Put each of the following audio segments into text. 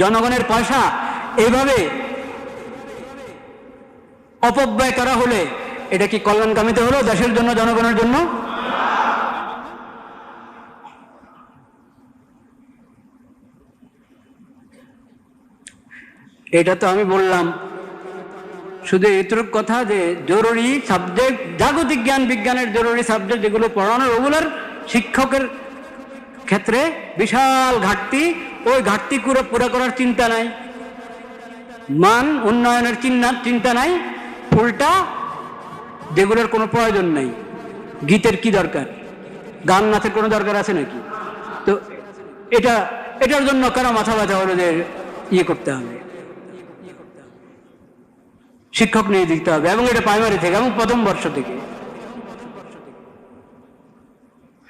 জনগণের পয়সা এইভাবে অপব্যয় করা হলে এটা কি কল্যাণকামিতে হলো দেশের জন্য, জনগণের জন্য? এটা তো আমি বললাম। শুধু এইটুক কথা যে জরুরি সাবজেক্ট জাগতিক জ্ঞান, বিজ্ঞানের জরুরি সাবজেক্ট যেগুলো পড়ানো ওগুলোর শিক্ষকের ক্ষেত্রে বিশাল ঘাটতি। ওই ঘাটতি পুরো করার চিন্তা নাই। মান, উন্নয়নের চিন্তা চিন্তা নাই। ফুলটা যেগুলোর কোনো প্রয়োজন নাই। গীতের কি দরকার? গান নাচের কোনো দরকার আছে নাকি? তো এটা, এটার জন্য কেন মাথা ব্যথা যে ইয়ে করতে হবে? শিক্ষক নিয়ে দিতে হবে এবং এটা প্রাইমারি থেকে এবং প্রথম বর্ষ থেকে।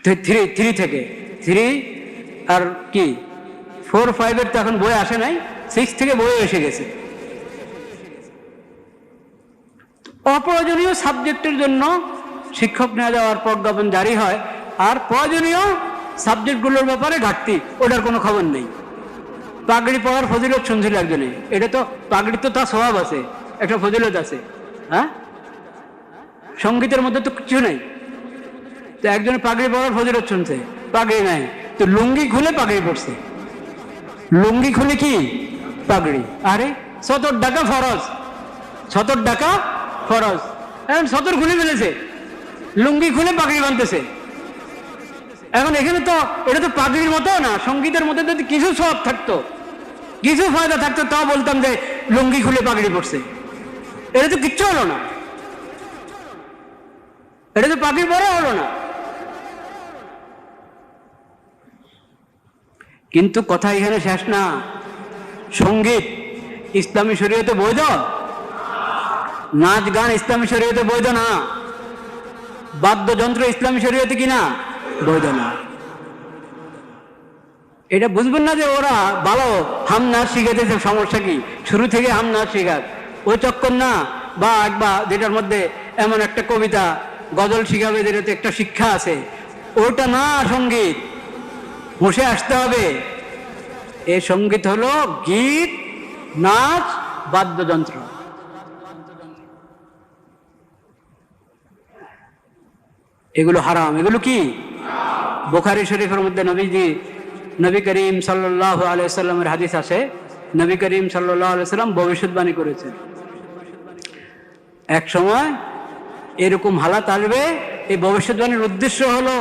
থ্রি থ্রি থেকে। থ্রি আর কি? ফোর ফাইভের তো এখন বই আসে নাই সিক্স থেকে বই এসে গেছে। অপ্রয়োজনীয় সাবজেক্টের জন্য শিক্ষক নিয়ে যাওয়ার প্রজ্ঞাপন জারি হয়, আর প্রয়োজনীয় সাবজেক্টগুলোর ব্যাপারে ঘাটতি, ওটার কোনো খবর নেই। পাগড়ি পড়ার ফজিলত শুনছিল একজনে এটা তো পাগড়ি তো তার স্বভাব আছে, একটা ফজিলত আছে হ্যাঁ? সঙ্গীতের মধ্যে তো কিছু নেই। তো একজনে পাগড়ি পড়ার ফজিলত শুনছে, পাগড়ি নাই, তো লুঙ্গি খুলে পাগড়ি পড়ছে লুঙ্গি খুলে কি? পাগড়ি। আরে, সতর টাকা ফরজ। সতর টাকা ফরজ। এখন সতর খুলে ফেলেছে। লুঙ্গি খুলে পাগড়ি বানতেছে এখন এখানে তো, এটা তো পাগড়ির মতো না, সঙ্গীতের মধ্যে যদি কিছু সব থাকতো, কিছু ফায়দা থাকতো, তাও বলতাম যে লুঙ্গি খুলে পাগড়ি পড়ছে এটা তো কিচ্ছু হলো না। এটা তো পাগড়ি পরে হলো না। কিন্তু কথা এখানে শেষ না। সংগীত, ইসলামী শরীয়তে বৈধ? নাচ, গান ইসলামী শরীয়তে বৈধ না। বাদ্যযন্ত্র ইসলামী শরীয়তে কিনা বৈধ না। এটা বুঝবেন না যে ওরা ভালো হাম নাচ শিখাতেছে সমস্যা কি? শুরু থেকে হাম নাচ শিখাক। ওই চক্কর না। বা একবা যেটার মধ্যে এমন একটা কবিতা, গজল শিখাবে যেটাতে একটা শিক্ষা আছে। ওটা না সংগীত। বসে আসতে হবে। এই সংগীত হলো গীত, নাচ, বাদ্যযন্ত্র। এগুলো হারাম। এগুলো কি? বোখারি শরীফের মধ্যে নবীজি, নবী করিম সাল্লাহ আলাইসাল্লামের হাদিস আছে। নবী করিম সাল্লাহ আলাইসাল্লাম ভবিষ্যৎবাণী করেছেন। এক সময় এরকম হালাত আসবে, এই ভবিষ্যৎবাণীর উদ্দেশ্য হলো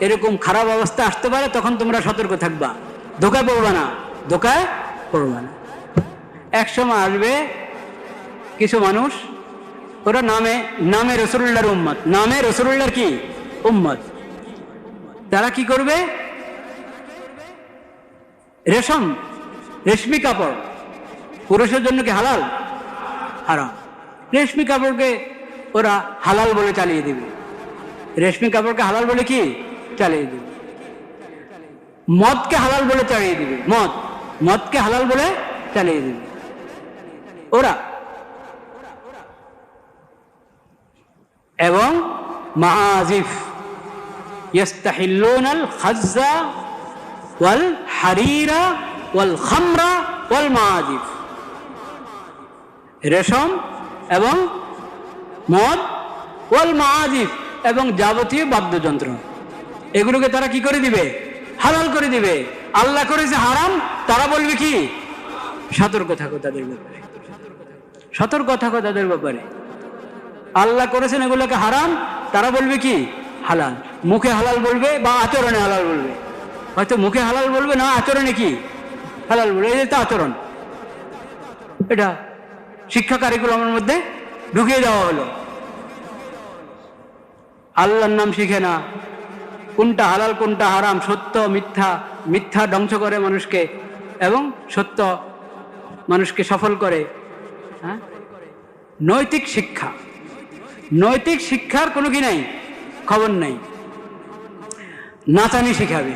এরকম খারাপ অবস্থা আসতে পারে, তখন তোমরা সতর্ক থাকবা। ধোকায় পড়বা না ধোকায় পড়বা না। এক সময় আসবে কিছু মানুষ, ওরা নামে নামে রসুল্লাহর উম্মত। নামে রসুল্লাহর কি? উম্মত। তারা কি করবে? রেশম, রেশমি কাপড়। পুরুষের জন্য কি হালাল? হারাম। রেশমি কাপড়কে ওরা হালাল বলে চালিয়ে দিবে। রেশমি কাপড়কে হালাল বলে কি? চালিয়ে দিবে মদকে হালাল বলে চালিয়ে দিবে মদ মদকে হালাল বলে চালিয়ে দিবে ওরা এবং মাহাজিফ يستحلون الخز والحرير والخمر والمعازف রেশম এবং মদ ওয়াল মাহাজিফ এবং যাবতীয় বাদ্যযন্ত্র এগুলোকে তারা কি করে দিবে? হালাল করে দিবে। আল্লাহ করেছে হারাম, তারা বলবে কি? সতর্ক থাকো তাদের ব্যাপারে। সতর্ক থাকো তাদের ব্যাপারে। আল্লাহ করেছেন এগুলোকে হারাম, তারা বলবে কি? হালাল। মুখে হালাল বলবে বা আচরণে হালাল বলবে? হয়তো মুখে হালাল বলবে না, আচরণে কি? হালাল বলবে। এই তো আচরণ। এটা শিক্ষা কারিকুলামের মধ্যে ঢুকিয়ে দেওয়া হলো। আল্লাহর নাম শিখে না। কোনটা হালাল, কোনটা হারাম, সত্য, মিথ্যা মিথ্যা ধ্বংস করে মানুষকে এবং সত্য মানুষকে সফল করে হ্যাঁ? নৈতিক শিক্ষা। নৈতিক শিক্ষার কোনো কি নাই? খবর নাই। নাচানি শিখাবে।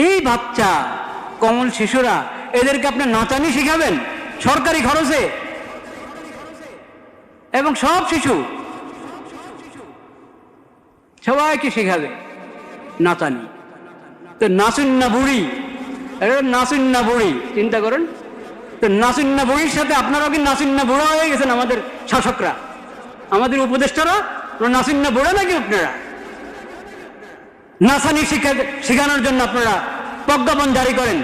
এই বাচ্চা, কমল শিশুরা, এদেরকে আপনি নাচানি শিখাবেন? সরকারি খরচে? এবং সব শিশু সবাইকে শেখাবে। নাচানি। তো নাচুন না বুড়ি এটা নাসিন্না বুড়ি চিন্তা করেন। তো নাসিন্না বুড়ির সাথে আপনারাও কি নাসিন্না বুড়া হয়ে গেছেন আমাদের শাসকরা? আমাদের উপদেষ্টারা? ওরা নাসিন্না বুড়া নাকি আপনারা? নাসানি শিক্ষা শেখানোর জন্য আপনারা প্রজ্ঞাপন জারি করেন।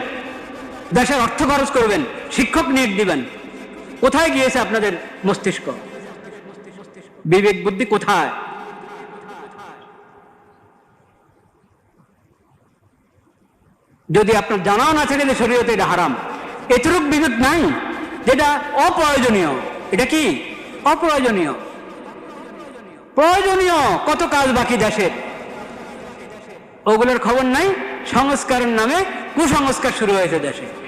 দেশের অর্থ খরচ করবেন। শিক্ষক নিয়োগ দিবেন। কোথায় গিয়েছে আপনাদের মস্তিষ্ক? বিবেক বুদ্ধি কোথায়? যদি আপনার জানাও না থাকে যে শরীয়তে এটা হারাম। এতটুক বিভেদ নাই, যেটা অপ্রয়োজনীয়। এটা কি? অপ্রয়োজনীয়। প্রয়োজনীয় কত কাজ বাকি দেশের? ওগুলোর খবর নাই, সংস্কারের নামে কুসংস্কার শুরু হয়েছে দেশে।